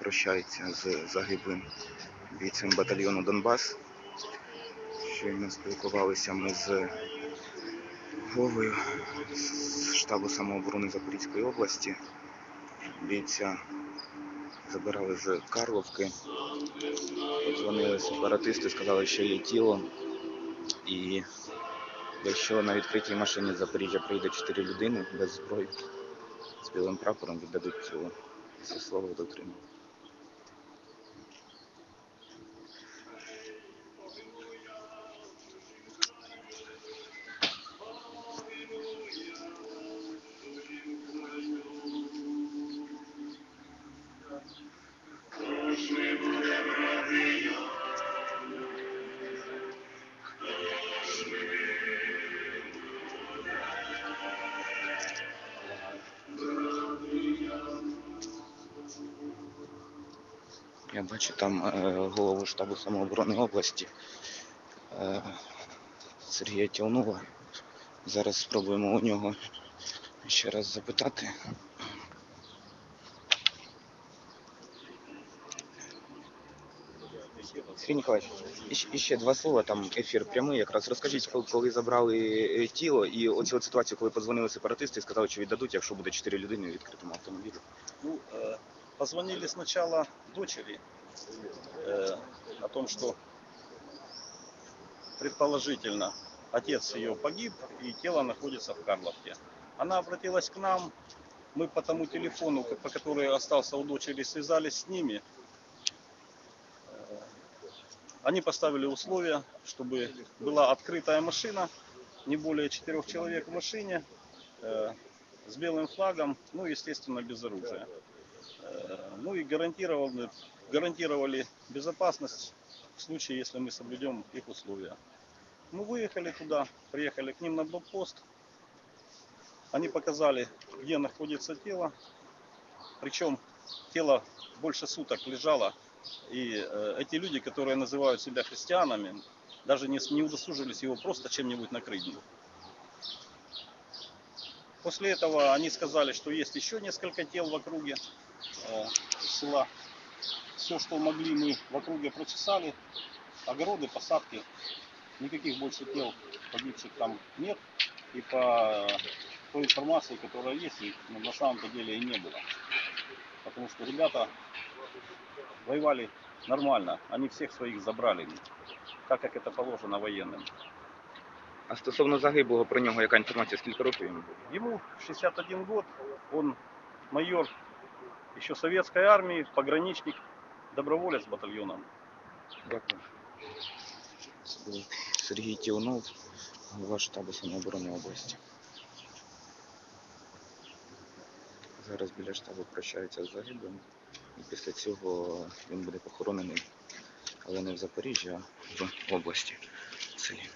прощається з загиблим бійцем батальйону Донбас. Щойно спілкувалися ми з головою з штабу самооборони Запорізької області. Бійця забирали з Карловки. Подзвонили сепаратисти, сказали, що є тіло. І якщо на відкритій машині Запоріжжя прийде 4 людини без зброї, з білим прапором віддадуть тіло. Це слово дотримали. Я бачу там е, голову штабу самооборони області е, Сергія Тілнова. Зараз спробуємо у нього ще раз запитати. Сергій Ніколаївич, іще- два слова, там ефір прямий якраз. Розкажіть, коли, забрали е, тіло і оцю ситуацію, коли подзвонили сепаратисти і сказали, що віддадуть, якщо буде чотири людини у відкритому автомобілі. Ну, позвонили сначала дочери э, о том, что предположительно отец ее погиб и тело находится в Карловке. Она обратилась к нам, мы по тому телефону, по который остался у дочери, связались с ними. Э, Они поставили условия, чтобы была открытая машина, не более четырех человек в машине, э, с белым флагом, ну, естественно, без оружия. Э, Ну и гарантировали, гарантировали безопасность в случае, если мы соблюдем их условия. Мы выехали туда, приехали к ним на блокпост. Они показали, где находится тело. Причем тело больше суток лежало. И э, эти люди, которые называют себя христианами, даже не, не удосужились его просто чем-нибудь накрыть. После этого они сказали, что есть еще несколько тел в округе села. Все, что могли, мы в округе прочесали. Огороды, посадки. Никаких больше тел погибших там нет. И по той информации, которая есть, их ну, на самом-то деле и не было. Потому что ребята воевали нормально. Они всех своих забрали. Так как это положено военным. А стосовно загиблого про нього, яка інформація, скільки років йому було? Ему 61 год, он майор еще советской армии, пограничник, доброволец батальоном. Дякую. Це був Сергій Тілнов, голова штабу самооборони області. Зараз біля штабу прощаються з загиблим. І після цього він буде похоронений, але не в Запоріжжі, а в області, в селі.